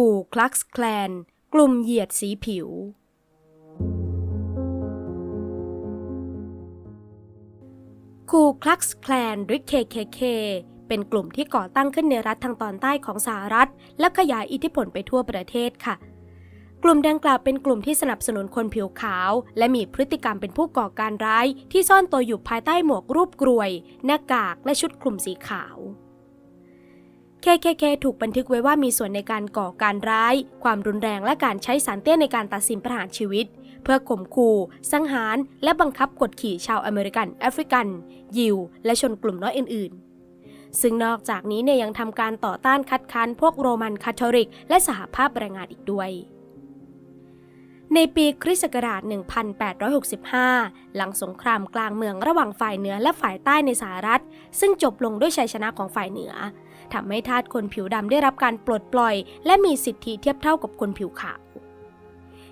คูคลักส์แคลน กลุ่มเหยียดสีผิว คูคลักส์แคลนหรือ KKK เป็นกลุ่มที่ก่อตั้งขึ้นในรัฐทางตอนใต้ของสหรัฐ และขยายอิทธิพลไปทั่วประเทศค่ะ กลุ่มดังกล่าวเป็นกลุ่มที่สนับสนุนคนผิวขาว และมีพฤติกรรมเป็นผู้ก่อการร้าย ที่ซ่อนตัวอยู่ภายใต้หมวกรูปกรวย หน้ากากและชุดคลุมสีขาว KKK ถูกบันทึกไว้ว่ามีส่วนในการก่อการร้าย ความรุนแรงและการใช้สารเตี้ยในการตัดสินประหารชีวิต เพื่อข่มขู่สังหาร และบังคับกดขี่ชาวอเมริกัน แอฟริกัน ยิว และชนกลุ่มน้อยอื่น ๆ ซึ่งนอกจากนี้เนี่ยยังทำการต่อต้านคัดค้านพวกโรมันคาทอลิก และสหภาพแรงงานอีกด้วย ในปีคริสต์ศักราช 1865 หลังสงครามกลางเมืองระหว่างฝ่ายเหนือและฝ่ายใต้ในสหรัฐ ซึ่งจบลงด้วยชัยชนะของฝ่ายเหนือทำให้ทาสคนผิวดำได้รับการปลดปล่อย และมีสิทธิเทียบเท่ากับคนผิวขาว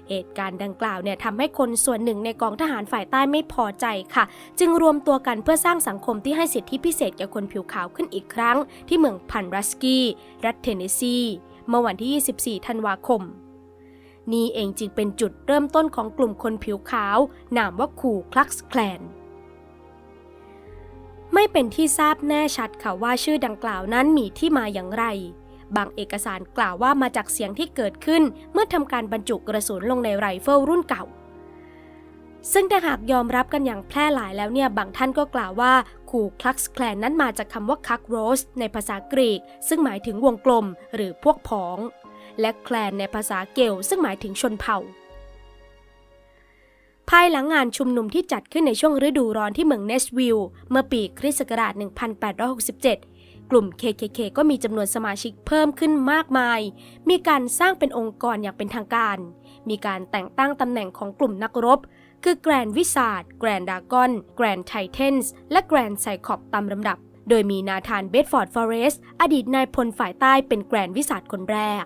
เหตุการณ์ดังกล่าวเนี่ยทำให้คนส่วนหนึ่งในกองทหารฝ่ายใต้ไม่พอใจค่ะ จึงรวมตัวกันเพื่อสร้างสังคมที่ให้สิทธิพิเศษแก่คนผิวขาวขึ้นอีกครั้ง ที่เมืองพันรัสกี้ รัฐเทนเนสซี เมื่อวันที่ 24 ธันวาคม นี่เองจึงเป็นจุดเริ่มต้นของกลุ่มคนผิวขาวนามว่าคูคลักส์แคลนไม่เป็นที่ทราบแน่ชัดค่ะว่าชื่อดังกล่าวนั้นมีที่มาอย่างไร บางเอกสารกล่าวว่ามาจากเสียงที่เกิดขึ้นเมื่อทำการบรรจุกระสุนลงในไรเฟิลรุ่นเก่า ซึ่งถ้าหากยอมรับกันอย่างแพร่หลายแล้วเนี่ย บางท่านก็กล่าวว่าคูคลักส์แคลนนั้นมาจากคำว่าคักโรสในภาษากรีก ซึ่งหมายถึงวงกลมหรือพวกพ้อง และแคลนในภาษาเกลซึ่งหมายถึงชนเผ่า ภายหลังงานชุมนุมที่จัดขึ้นในช่วงฤดูร้อนที่เมืองเนสวิลล์เมื่อปีคริสต์ศักราช 1867 กลุ่ม KKK ก็มีจำนวนสมาชิกเพิ่มขึ้นมากมาย มีการสร้างเป็นองค์กรอย่างเป็นทางการ มีการแต่งตั้งตำแหน่งของกลุ่มนักรบคือแกรนวิสาดแกรนดากอน แกรนไทเทนส์ และแกรนไซคอปตามลำดับ โดยมีนาธานเบดฟอร์ดฟอเรสต์อดีตนายพลฝ่ายใต้เป็นแกรนวิสาดคนแรก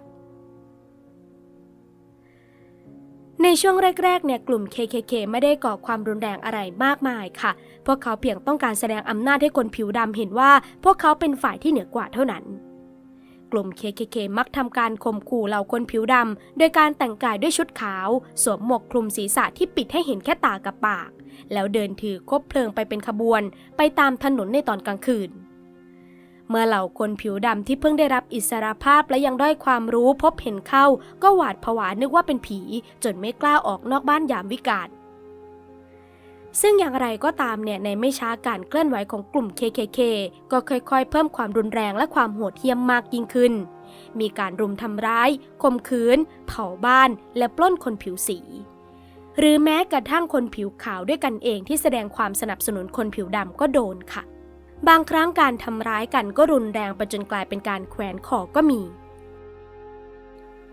ในช่วงแรกๆ เนี่ยกลุ่ม KKK ไม่ได้ก่อความรุนแรงอะไรมากมายค่ะ พวกเขาเพียงต้องการแสดงอำนาจให้คนผิวดำเห็นว่าพวกเขาเป็นฝ่ายที่เหนือกว่าเท่านั้น กลุ่ม KKK มักทำการข่มขู่เหล่าคนผิวดำโดยการแต่งกายด้วยชุดขาว สวมหมวกคลุมศีรษะที่ปิดให้เห็นแค่ตากับปาก แล้วเดินถือคบเพลิงไปเป็นขบวน ไปตามถนนในตอนกลางคืน เมื่อเหล่าคนผิวดำที่เพิ่งได้รับอิสรภาพและยังด้อยความรู้พบเห็นเข้า ก็หวาดผวานึกว่าเป็นผี จนไม่กล้าออกนอกบ้านยามวิกาลซึ่งอย่างไรก็ตามเนี่ยในไม่ช้าการเคลื่อนไหวของกลุ่ม KKK ก็ค่อยๆ เพิ่มความรุนแรงและความโหดเหี้ยมมากยิ่งขึ้น มีการรุมทำร้ายข่มขืน เผาบ้าน และปล้นคนผิวสี หรือแม้กระทั่งคนผิวขาวด้วยกันเองที่แสดงความสนับสนุนคนผิวดำก็โดนค่ะ บางครั้งการทำร้ายกันก็รุนแรงไปจนกลายเป็นการแขวนคอก็มี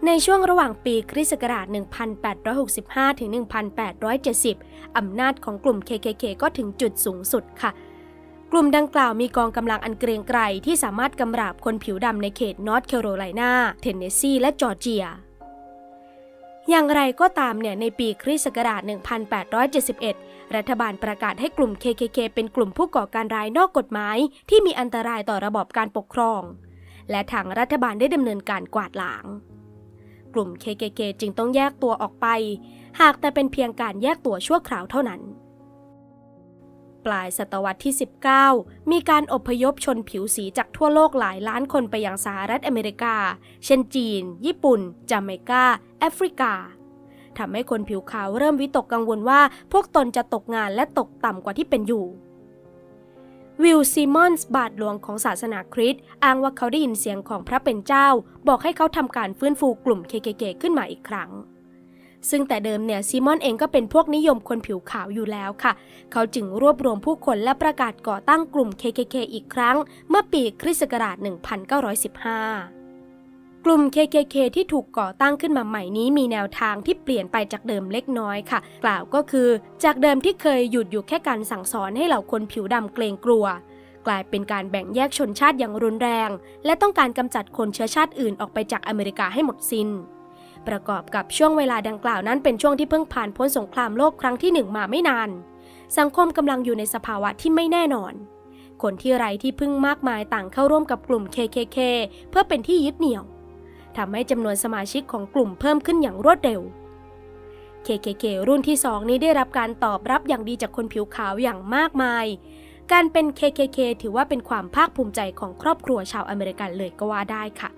ในช่วงระหว่างปีคริสต์ศักราช 1865 ถึง 1870 อำนาจของกลุ่ม KKK ก็ถึงจุดสูงสุดค่ะ กลุ่มดังกล่าวมีกองกำลังอันเกรียงไกรที่สามารถกำราบคนผิวดำในเขตนอร์ทแคโรไลนา เทนเนสซี และจอร์เจีย อย่างไรก็ตามเนี่ยในปีคริสต์ศักราช 1871 รัฐบาลประกาศให้กลุ่ม KKK เป็นกลุ่มผู้ก่อการร้ายนอกกฎหมาย ที่มีอันตรายต่อระบอบการปกครอง และทางรัฐบาลได้ดำเนินการกวาดล้าง กลุ่ม KKK จึงต้องแยกตัวออกไป หากแต่เป็นเพียงการแยกตัวชั่วคราวเท่านั้น ปลายศตวรรษที่ 19 มีการอพยพชนผิวสีจากทั่วโลกหลายล้านคนไปยังสหรัฐอเมริกา เช่นจีน ญี่ปุ่นจาเมกา แอฟริกาทำให้คนผิวขาวเริ่มวิตกกังวลว่าพวกตนจะตกงานและตกต่ำกว่าที่เป็นอยู่วิลซิมอนส์บาทหลวงของศาสนาคริสต์อ้างว่าเขาได้ยินเสียงของพระเป็นเจ้า บอกให้เขาทำการฟื้นฟูกลุ่ม KKK ขึ้นมาอีกครั้ง ซึ่งแต่เดิมเนี่ยซิมอนเองก็เป็นพวกนิยมคนผิวขาวอยู่แล้วค่ะ เขาจึงรวบรวมผู้คนและประกาศก่อตั้งกลุ่ม KKK อีกครั้ง เมื่อปีคริสต์ศักราช 1915กลุ่ม KKK ที่ถูกก่อตั้งขึ้นมาใหม่นี้มีแนวทางที่เปลี่ยนไปจากเดิมเล็กน้อยค่ะ กล่าวก็คือ จากเดิมที่เคยหยุดอยู่แค่การสั่งสอนให้เหล่าคนผิวดำเกรงกลัว กลายเป็นการแบ่งแยกชนชาติอย่างรุนแรง และต้องการกำจัดคนเชื้อชาติอื่นออกไปจากอเมริกาให้หมดสิน้น ประกอบกับช่วงเวลาดังกล่าวนั้นเป็นช่วงที่เพิ่งผ่านพ้นสงครามโลกครั้งที่หนึ่งมาไม่นาน สังคมกำลังอยู่ในสภาวะที่ไม่แน่นอน คนที่ไร้ที่พึ่งมากมายต่างเข้าร่วมกับกลุ่ม KKK เพื่อเป็นที่ยึดเหนี่ยวทำให้จำนวนสมาชิกของกลุ่มเพิ่มขึ้นอย่างรวดเร็ว KKK รุ่นที่ 2 นี้ได้รับการตอบรับอย่างดีจากคนผิวขาวอย่างมากมาย การเป็น KKK ถือว่าเป็นความภาคภูมิใจของครอบครัวชาวอเมริกันเลยก็ว่าได้ค่ะ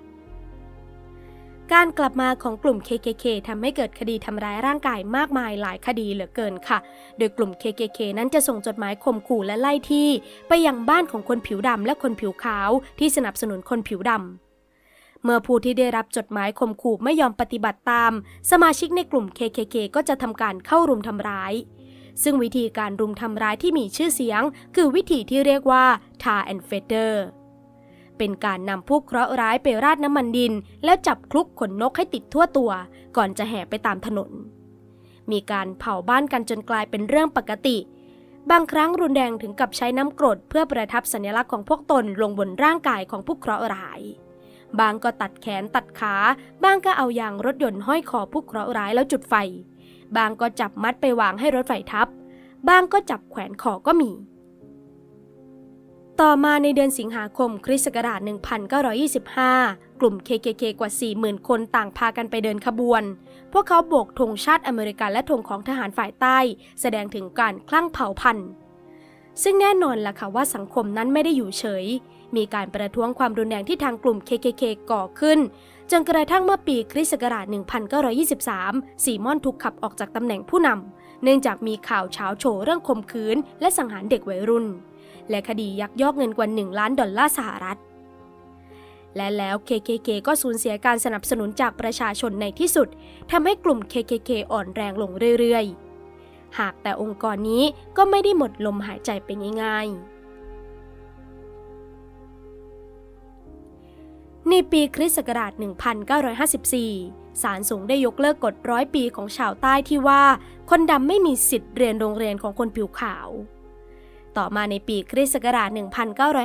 การกลับมาของกลุ่ม KKK ทำให้เกิดคดีทำร้ายร่างกายมากมายหลายคดีเหลือเกินค่ะ โดยกลุ่ม KKK นั้นจะส่งจดหมายข่มขู่และไล่ที่ ไปยังบ้านของคนผิวดำและคนผิวขาวที่สนับสนุนคนผิวดำเมื่อผู้ที่ได้รับจดหมายข่มขู่ไม่ยอมปฏิบัติตาม สมาชิกในกลุ่ม KKK ก็จะทำการเข้ารุมทำร้าย ซึ่งวิธีการรุมทำร้ายที่มีชื่อเสียง คือวิธีที่เรียกว่า tar and feather เป็นการนำผู้เคราะห์ร้ายไปราดน้ำมันดิน แล้วจับคลุกขนนกให้ติดทั่วตัว ก่อนจะแห่ไปตามถนน มีการเผาบ้านกันจนกลายเป็นเรื่องปกติ บางครั้งรุนแรงถึงกับใช้น้ำกรดเพื่อประทับสัญลักษณ์ของพวกตนลงบนร่างกายของผู้เคราะห์ร้าย บางก็ตัดแขนตัดขา บางก็เอายางรถยนต์ห้อยคอผู้เคราะห์ร้ายแล้วจุดไฟ บางก็จับมัดไปวางให้รถไฟทับ บางก็จับแขวนคอก็มี ต่อมาในเดือนสิงหาคมคริสต์ศักราช 1925 กลุ่ม KKK กว่า 40,000 คนต่างพากันไปเดินขบวน พวกเขาโบกธงชาติอเมริกันและธงของทหารฝ่ายใต้ แสดงถึงการคลั่งเผ่าพันธุ์ ซึ่งแน่นอนล่ะค่ะว่าสังคมนั้นไม่ได้อยู่เฉย มีการประท้วงความรุนแรงที่ทางกลุ่ม KKK ก่อขึ้น จนกระทั่งเมื่อปีคริสต์ศักราช 1923 ซีมอนถูกขับออกจากตำแหน่งผู้นำ เนื่องจากมีข่าวเช้าโชว์เรื่องข่มขืน และสังหารเด็กวัยรุ่น และคดียักยอกเงินกว่า 1 ล้านดอลลาร์สหรัฐ และแล้ว KKK ก็สูญเสียการสนับสนุนจากประชาชนในที่สุดทำให้กลุ่ม KKK อ่อนแรงลงเรื่อยๆ หากแต่องค์กรนี้ก็ไม่ได้หมดลมหายใจไปง่ายๆในปีคริสต์ศักราช 1954 ศาลสูงได้ยกเลิกกฎร้อยปีของชาวใต้ที่ว่า คนดำไม่มีสิทธิ์เรียนโรงเรียนของคนผิวขาว ต่อมาในปีคริสต์ศักราช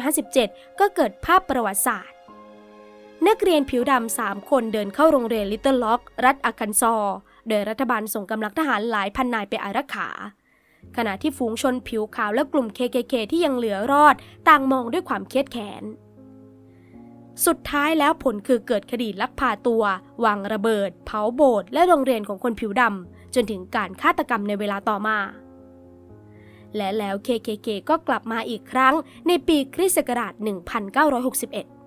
1957 ก็เกิดภาพประวัติศาสตร์ นักเรียนผิวดำสามคนเดินเข้าโรงเรียนลิตเติ้ลล็อก รัฐอาคันซอ โดยรัฐบาลส่งกำลังทหารหลายพันนายไปอารักขา ขณะที่ฝูงชนผิวขาวและกลุ่ม KKK ที่ยังเหลือรอด ต่างมองด้วยความเครียดแค้นสุดท้ายแล้วผลคือเกิดคดีลักพาตัววางระเบิด เผาโบสถ์และโรงเรียนของคนผิวดำจนถึงการฆาตกรรมในเวลาต่อมา และแล้ว KKK ก็กลับมาอีกครั้งในปีคริสต์ศักราช 1961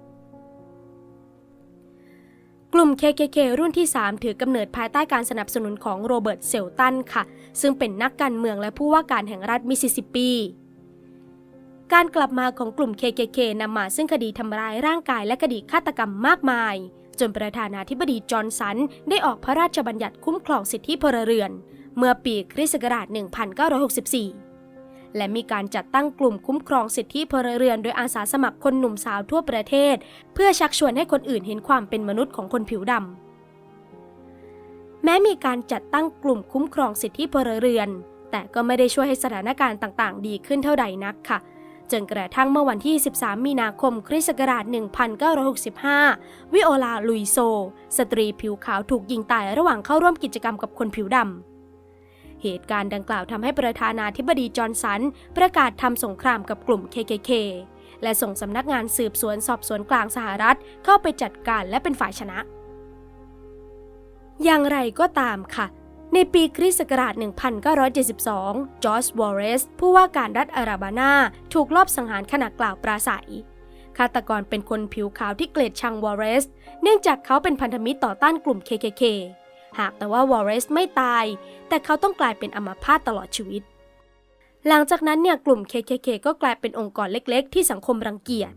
กลุ่ม KKK รุ่นที่ 3 ถือกำเนิดภายใต้การสนับสนุนของโรเบิร์ตเซลตันค่ะ ซึ่งเป็นนักการเมืองและผู้ว่าการแห่งรัฐมิสซิสซิปปี การกลับมาของกลุ่ม KKK นำมาซึ่งคดีทำร้ายร่างกายและคดีฆาตกรรมมากมาย จนประธานาธิบดีจอห์นสัน ได้ออกพระราชบัญญัติคุ้มครองสิทธิพลเรือน เมื่อปีคริสต์ศักราช 1964 และมีการจัดตั้งกลุ่มคุ้มครองสิทธิพลเรือนโดยอาสาสมัครคนหนุ่มสาวทั่วประเทศ เพื่อชักชวนให้คนอื่นเห็นความเป็นมนุษย์ของคนผิวดำแม้มีการจัดตั้งกลุ่มคุ้มครองสิทธิพลเรือน แต่ก็ไม่ได้ช่วยให้สถานการณ์ต่าง ๆ ดีขึ้นเท่าใดนักค่ะจนกระทั่งเมื่อวันที่ 13 มีนาคม คริสต์ศักราช 1965 วิโอลา ลุยโซ สตรีผิวขาวถูกยิงตายระหว่างเข้าร่วมกิจกรรมกับคนผิวดำ เหตุการณ์ดังกล่าวทำให้ประธานาธิบดีจอห์นสัน ประกาศทำสงครามกับกลุ่ม KKK และส่งสำนักงานสืบสวนสอบสวนกลางสหรัฐเข้าไปจัดการและเป็นฝ่ายชนะ อย่างไรก็ตามค่ะ ในปีคริสต์ศักราช 1972 จอร์จวอร์เรส ผู้ว่าการรัฐอาราบานาถูกลอบสังหารขณะกล่าวปราศัยฆาตกรเป็นคนผิวขาวที่เกลียดชังวอร์เรส เนื่องจากเขาเป็นพันธมิตรต่อต้านกลุ่ม KKK หากแต่ว่าวอร์เรสไม่ตาย แต่เขาต้องกลายเป็นอัมพาตตลอดชีวิต หลังจากนั้นเนี่ยกลุ่ม KKK ก็กลายเป็นองค์กรเล็กๆ ที่สังคมรังเกียจ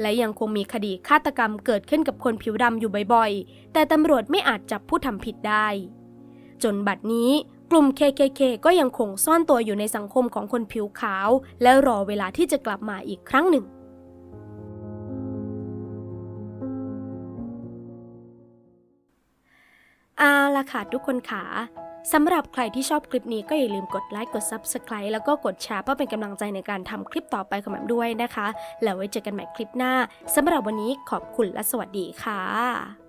และยังคงมีคดีฆาตกรรมเกิดขึ้นกับคนผิวดำอยู่บ่อยๆ แต่ตำรวจไม่อาจจับผู้ทำผิดได้ จนบัดนี้กลุ่ม KKK ก็ยังคงซ่อนตัวอยู่ในสังคมของคนผิวขาว และรอเวลาที่จะกลับมาอีกครั้งหนึ่ง อาละค่ะทุกคนขาสำหรับใครที่ชอบคลิปนี้ก็อย่าลืมกดไลค์กด Subscribe แล้วก็กดแชร์เพื่อเป็นกำลังใจในการทำคลิปต่อไปของแมมด้วยนะคะ แล้วไว้เจอกันใหม่คลิปหน้าสำหรับวันนี้ขอบคุณและสวัสดีค่ะ